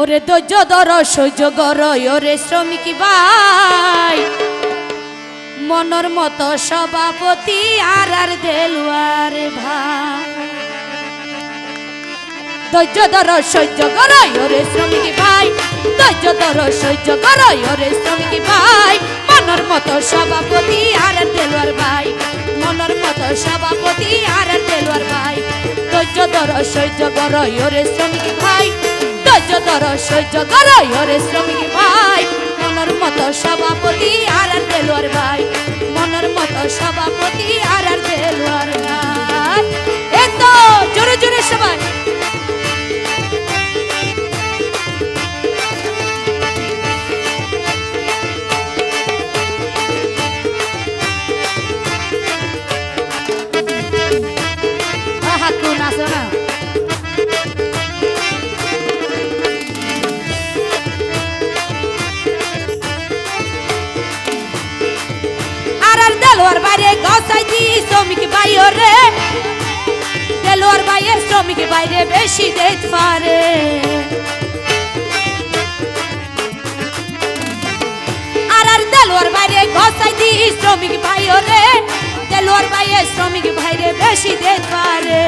ওরে ধৈর্য ধর, সহ্য কর ওরে শ্রমিক ভাই। মনর মতো সভাপতি আর আর দেলুয়ার ভাই। ধৈর্য ধর, সহ্য কর ওরে শ্রমিক ভাই। ধৈর্য ধর, সহ্য কর ওরে শ্রমিক ভাই। মনর মতো সভাপতি আর আর দেলুয়ার ভাই। মনর মতো সভাপতি আর আর দেলুয়ার ভাই। ধৈর্য ধর, সহ্য কর ওরে শ্রমিক ভাই। সহ্য কর ওরে শ্রমিক ভাই। মনের মতো সভাপতি আর আর দেলোয়ার ভাই। মনের মতো সভাপতি আর আর দেলোয়ার ভাই। এত জোরে জোরে সবাই। দেলোয়ার বাইরে গসাই দি শ্রমিক ভাই রে দেলোয়ার ভাইয়ের শ্রমিক বাইরে বেশি দেত পারে। আর আর দেলোয়ার বাইরে গসাই দি শ্রমিক ভাই রে দেলোয়ার ভাইয়ের শ্রমিক ভাইরে বেশি দেত পারে।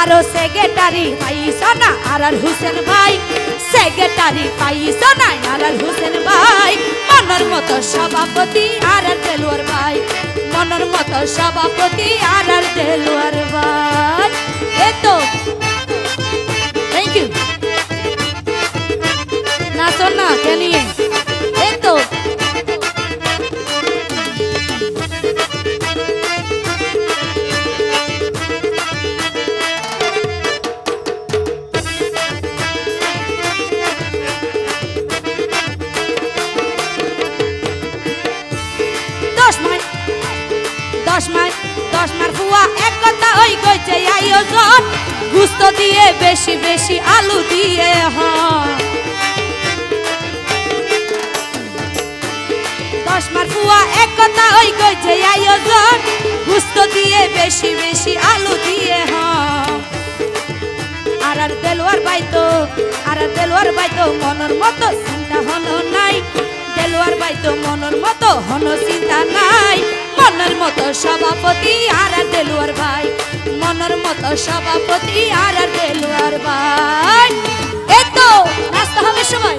আরও সেক্রেটারি পাইছ না আর আর হুসেন ভাই সেক্রেটারি আর আর হুসেন ভাই? মনের মতো সভাপতি আর আর দেলোয়ার ভাই। মনের মতো সভাপতি আর আর দেলোয়ার ভাই। এ তো গুস্ত দিয়ে বেশি বেশি আলু দিয়ে হয়। দশ এক কথা ওই কইছে আয়োজন গুস্ত দিয়ে বেশি বেশি আলু দিয়ে হয়। আর দেলোয়ার বাইতো আর দেলোয়ার বাইতো মনের মতো চিন্তা হলো নাই। দেলোয়ার বাইতো মনের মতো হনো চিন্তা নাই। মনের মতো সভাপতি আর আর দেলোয়ার ভাই মতো সভাপতি আর আর দেলোয়ার ভাই। এই তো হবে সবাই।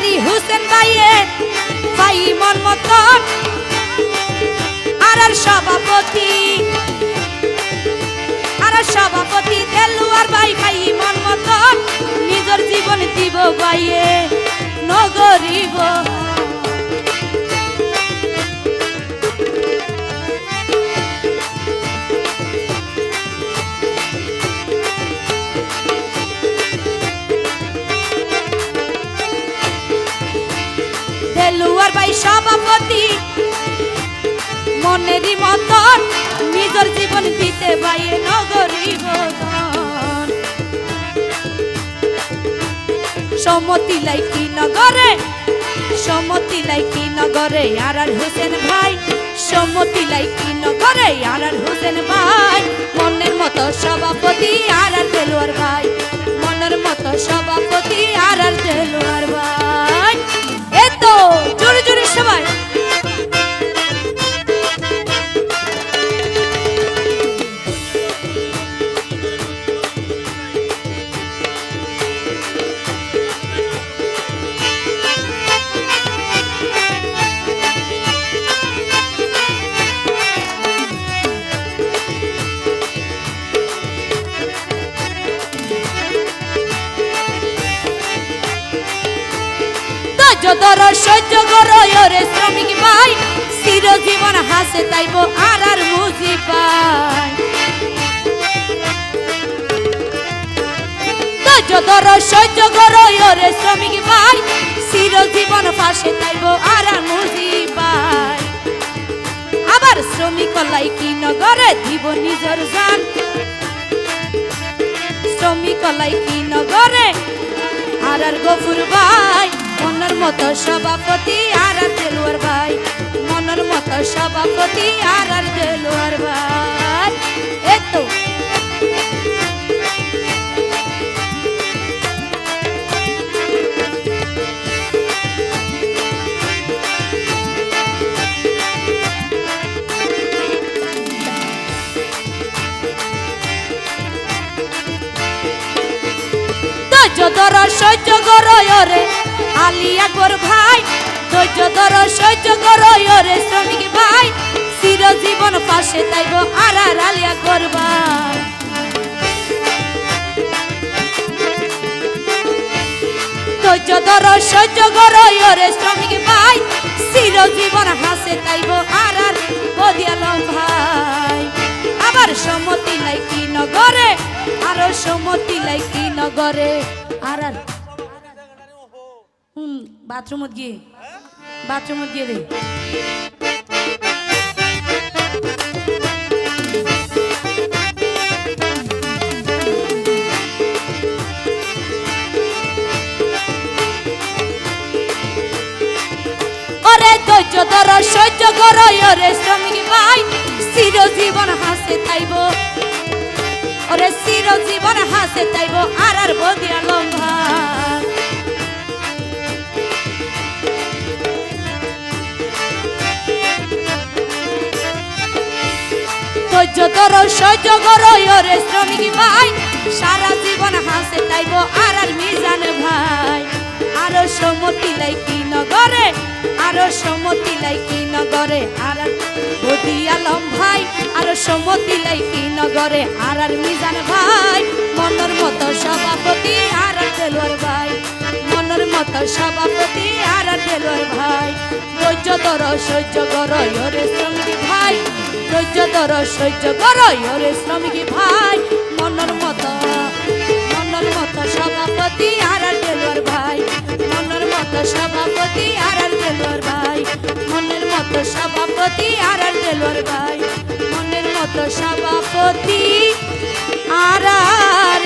সেক্রেটারি হুসেন ভাইয়ের ভাই মন মতন। আর আর সভাপতি, আর আর সভাপতি দেলুয়ার ভাই ভাই মন মতন। নিজের জীবন দিব ভাইয়ে নগরিব সভাপতি। মনেরই মতন নিজের জীবন দিতে ভাইয়ে নগরিব সমতি লাইকি নগরে, সমতি লাইকি নগরে আর আর হোসেন ভাই। সমতি লাইকি নগরে আর আর হোসেন ভাই। মনের মতো সভাপতি আর আর দেলোয়ার ভাই। মনের মতো সভাপতি আর আর দেলোয়ার ভাই। জোরে জোরে সবাই। ধর সহ্য করো, ওরে শ্রমিক ভাই। চিরজীবন হাসে তাইব আর আর মুজি পাই। ধর, সহ্য করো, ওরে শ্রমিক ভাই। চিরজীবন পাশে তাইব আর মুজি ভাই আবার শ্রমিক লাই কি নগরে দিব নিজর জান। শ্রমিক লাই কি নগরে আর আর গফুর ভাই। মনের মতো সভাপতি আর আর দেলোয়ার ভাই। মনের মতো সভাপতি আর আর দেলোয়ার ভাই। এতো সহ্য করো রে। আলিয়া কর ভাই, ধৈর্য ধর, সহ্য করো রে শ্রমিক ভাই। চিরজীবন পাশে তাইব আর আর আলিয়া কর ভাই। ধৈর্য ধর, সহ্য করো রে শ্রমিক ভাই। চিরজীবন হাসে তাইব আর আর বদিয়ালম ভাই আবার সমতি লাইকি নগরে, আরও সমতি লাইকি নগরে আর আর হুম বাথরুমত গিয়ে। বাথরুমত গিয়ে রে চিরজীবন হাসে তাইব। তাইব আর আর বদিয়া লম্বা। ধৈর্য ধর সহ্য করো, ওরে শ্রমিক ভাই। সারা জীবন হাসে তাইব আর আর মিজান ভাই। আরও সমতি লাইকি নগরে, আরও সমতি লাইকি নগরে, আর আর বদি আলম ভাই। আরও সমতি লাইকি নগরে, আর আর মিজান ভাই। মনের মতো সভাপতি আর আর দেলোয়ার ভাই। মনের মতো সভাপতি আর আর দেলোয়ার ভাই। ধৈর্য ধর, সহ্য করো, ওরে শ্রমিক ভাই। ধৈর্য ধর, সহ্য করো ওরে শ্রমিক ভাই। মনের মতো মনের মতো সভাপতি আর আর দেলোয়ার ভাই। মনের মতো সভাপতি আর আর দেলোয়ার ভাই। মনের মতো সভাপতি আর আর দেলোয়ার ভাই। মনের মতো সভাপতি আর আর